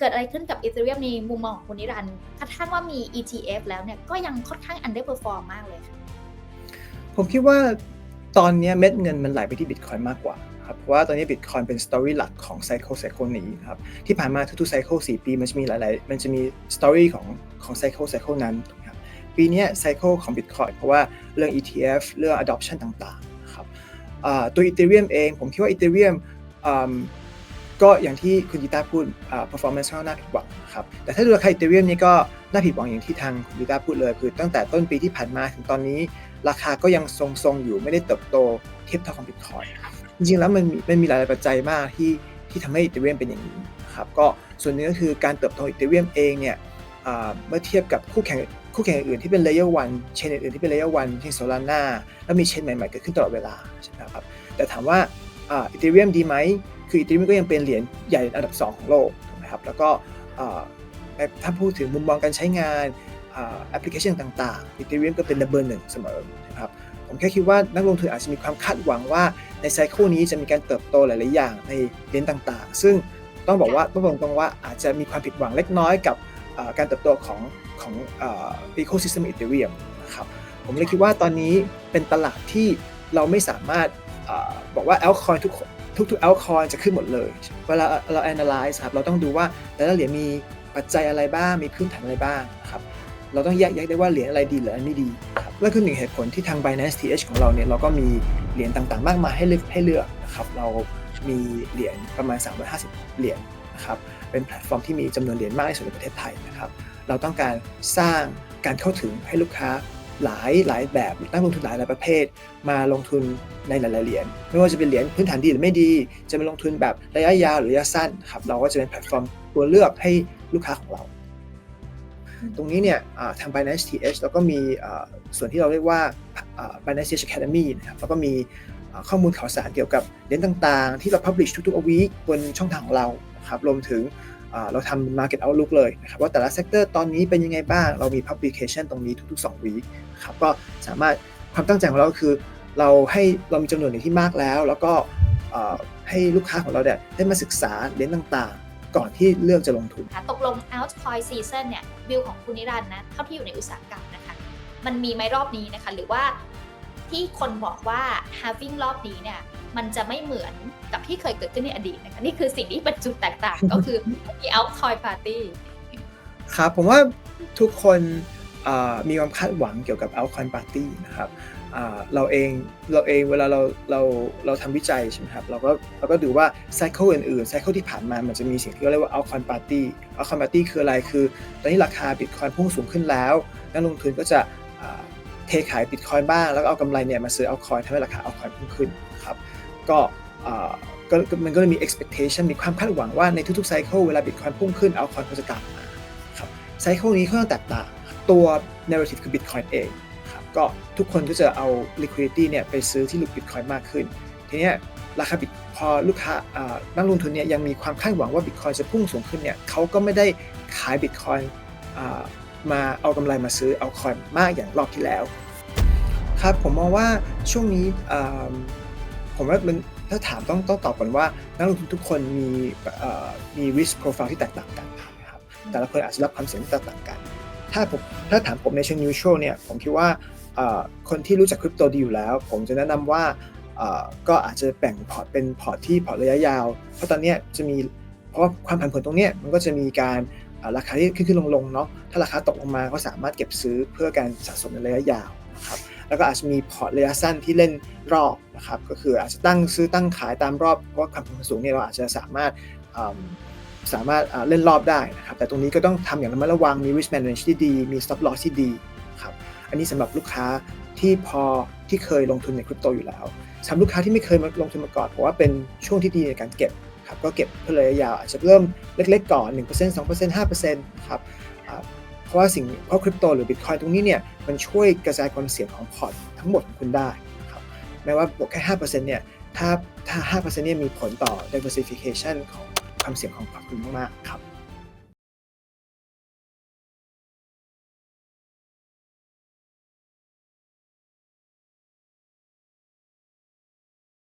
เกิดอะไรขึ้นกับอีเทเรียมในมุมมองของคุณนิรันดร์กระทั่งว่ามี ETF แล้วเนี่ยก็ยังค่อนข้าง underperform มมากเลยค่ะผมคิดว่าตอนนี้เม็ดเงินมันไหลไปที่บิตคอยมากกว่าครับเพราะว่าตอนนี้บิตคอยเป็นสตอรี่หลักของไซเคิลไซเคิลนี้ครับที่ผ่านมาทุกๆไซเคิล4ปีมันจะมีหลายๆ มันจะมีสตอรี่ของของไซเคิลไซเคิลนั้นครับปีนี้ไซเคิลของบิตคอยเพราะว่าเรื่อง ETF เรื่อง adoption ต่างๆครับตัวอีเทเรียมเองผมคิดว่าอีเทเรียม ก็อย่างที่คุณยิต้าพูด performance น่าผิดหวังครับแต่ถ้าดูราคาอีเทเรียมนี่ก็น่าผิดหวังอย่างที่ทางคุณยิต้าพูดเลย คือตั้งแต่ต้นปีที่ผ่านมาถึงตอนนี้ ราคาก็ยังทรงๆอยู่ไม่ได้เติบโตเทียบเท่าของบิตคอยจริงๆแล้วมันมีมันมีหลายปัจจัยมากที่ที่ทำให้อีเทเรียมเป็นอย่างนี้ครับก็ส่วนหนึงก็คือการเติบโตอีเทเรียมเองเนี่ยเมื่อเทียบกับคู่แข่งคู่แข่งอื่นที่เป็น layer 1เชนอื่นที่เป็น layer 1เช่น Solana แล้วมีเชนใหม่ๆเกิดขึ้นตลอดเวลาใช่ไหมครับแต่ถามว่าอีเทเรียมดีไหม คืออีเทเรียมก็ยังเป็นเหรียญใหญ่อันดับ 2 ของโลกนะครับแล้วก็ถ้าพูดถึงมุมมองการใช้งานแอปพลิเคชันต่างๆอีเทเรียมก็เป็นระเบิดหนึ่งเสมอนะครับผมแค่คิดว่านักลงทุนอาจจะมีความคาดหวังว่าในไซเคิลนี้จะมีการเติบโตหลายๆอย่างในเหรียญต่างๆ ซึ่งต้องบอกว่าต้องบอกตรงว่าอาจจะมีความผิดหวังเล็กน้อยกับการเติบโตของของอีโคซิสเต็มอีเทเรียมนะครับผมเลยคิดว่าตอนนี้เป็นตลาดที่เราไม่สามารถบอกว่าแอลคอยทุก ทุกๆแอลคอยจะขึ้นหมดเลย เวลาเรา analyze ครับ เราต้องดูว่าแต่ละเหรียญมีปัจจัยอะไรบ้าง มีพื้นฐานอะไรบ้างครับ เราต้องแยกแยะได้ว่าเหรียญอะไรดีหรืออะไรไม่ดีครับนั่นคือหนึ่งเหตุผลที่ทาง Binance TH ของเราเนี่ย เราก็มีเหรียญต่างๆ มากมายให้เลือกให้เลือกนะครับ เรามีเหรียญประมาณ 350 เหรียญนะครับ เป็นแพลตฟอร์มที่มีจำนวนเหรียญมากที่สุดในประเทศไทยนะครับ เราต้องการสร้างการเข้าถึงให้ลูกค้า หลายหลายแบบนักลงทุนหลายหลายประเภท มาลงทุนในหลายๆเหรียญไม่ว่าจะเป็นเหรียญพื้นฐานดีหรือไม่ดี จะมาลงทุนแบบระยะยาวหรือระยะสั้นครับเราก็จะเป็นแพลตฟอร์มตัวเลือกให้ลูกค้าของเรา ตรงนี้เนี่ยทาง Binance TH แล้วก็มีส่วนที่เราเรียกว่า Binance TH Academy นะครับแล้วก็มีข้อมูลข่าวสารเกี่ยวกับเหรียญต่างๆ ที่เรา publish ทุกๆวีคบนช่องทางของเราครับรวมถึง เราทำ Market Outlook เลยนะครับว่าแต่ละเซกเตอร์ตอนนี้เป็นยังไงบ้าง เรามี Publication ตรงนี้ทุก ๆ 2 วีคครับก็สามารถความตั้งใจของเราก็คือเราให้เรามีจำนวนเหรียญที่มากแล้ว แล้วก็ให้ลูกค้าของเราเนี่ยได้มาศึกษาเหรียญต่างๆ ก่อนที่เลือกจะลงทุนตกลง altcoin season เนี่ยวิวของคุณนิรันดร์นะเท่าที่อยู่ในอุตสาหกรรมนะคะมันมีไหมรอบนี้นะคะหรือว่า ที่คนบอกว่า halving รอบนี้เนี่ยมันจะไม่เหมือนกับที่เคยเกิดขึ้นในอดีตนะคะนี่คือสิ่งที่เป็นจุดแตกต่างก็คือมี altcoin party ครับผมว่าทุกคนมีความคาดหวังเกี่ยวกับ altcoin party นะครับเราเองเราเองเวลาเราเราเราทำวิจัยใช่ไหมครับเราก็เราก็ดูว่าไซเคิลอื่นๆไซเคิลที่ผ่านมามันจะมีสิ่งที่เรียกว่า altcoin party altcoin party คืออะไรคือ ตอนนี้ราคาบิตคอยพุ่งสูงขึ้นแล้ว นักลงทุนก็จะ เทขายบิตคอยบ้าง แล้วก็เอากำไรเนี่ยมาซื้อ altcoin ทำให้ราคา altcoin พุ่งขึ้นครับก็ก็มันก็เลยมี expectation มีความคาดหวังว่าในทุกๆไซเคิลเวลาบิตคอยพุ่งขึ้น altcoin ก็จะกลับมาครับไซเคิลนี้ค่อนข้างแตกต่างตัว narrative คือ bitcoin เองครับก็ทุกคนก็จะเอา liquidity เนี่ยไปซื้อที่ลูกบิตคอยมากขึ้น ทีนี้ราคาบิตพอลูกค้านักลงทุนเนี่ยยังมีความคาดหวังว่าบิตคอยจะพุ่งสูงขึ้นเนี่ยเขาก็ไม่ได้ขายบิตคอย มาเอากำไรมาซื้อเอาคอยมากอย่างรอบที่แล้ว ครับผมมองว่าช่วงนี้ผมว่ามันถ้าถามต้องต้องตอบก่อนว่า นักลงทุนทุกคนมีมี risk profile ที่แตกต่างกันนะครับแต่ละคนอาจจะรับความเสี่ยงที่แตกต่างกัน ถ้าผมถ้าถามผมในเชิง neutral เนี่ยผมคิดว่าคนที่รู้จักคริปโตดีอยู่แล้ว ผมจะแนะนำว่าก็อาจจะแบ่งพอร์ตเป็นพอร์ตที่พอร์ตระยะยาว เพราะตอนนี้จะมีเพราะความผันผวนตรงนี้มันก็จะมีการ ราคาที่ขึ้นขึ้นลงลงเนาะถ้าราคาตกลงมาก็สามารถเก็บซื้อเพื่อการสะสมในระยะยาวนะครับแล้วก็อาจจะมีพอร์ตระยะสั้นที่เล่นรอบนะครับก็คืออาจจะตั้งซื้อตั้งขายตามรอบเพราะว่าความผันผวนสูงเนี่ยเราอาจจะสามารถสามารถเล่นรอบได้นะครับแต่ตรงนี้ก็ต้องทำอย่างระมัดระวังมี risk management ที่ดี มี stop loss ที่ดีครับอันนี้สำหรับลูกค้าที่พอที่เคยลงทุนในคริปโตอยู่แล้วสำหรับลูกค้าที่ไม่เคยมาลงทุนมาก่อนเพราะว่าเป็นช่วงที่ดีในการเก็บ ครับก็เก็บเพื่อระยะยาวอาจจะเริ่มเล็กๆก่อน 1% 2% 5%ครับเพราะว่าสิ่งเพราะคริปโตหรือบิตคอยตรงนี้เนี่ยมันช่วยกระจายความเสี่ยงของพอร์ตทั้งหมดของคุณได้ครับแม้ว่าบวกแค่5%เนี่ยถ้าถ้า5%เนี่ยมีผลต่อ diversification ของความเสี่ยงของพอร์ตคุณมากๆครับ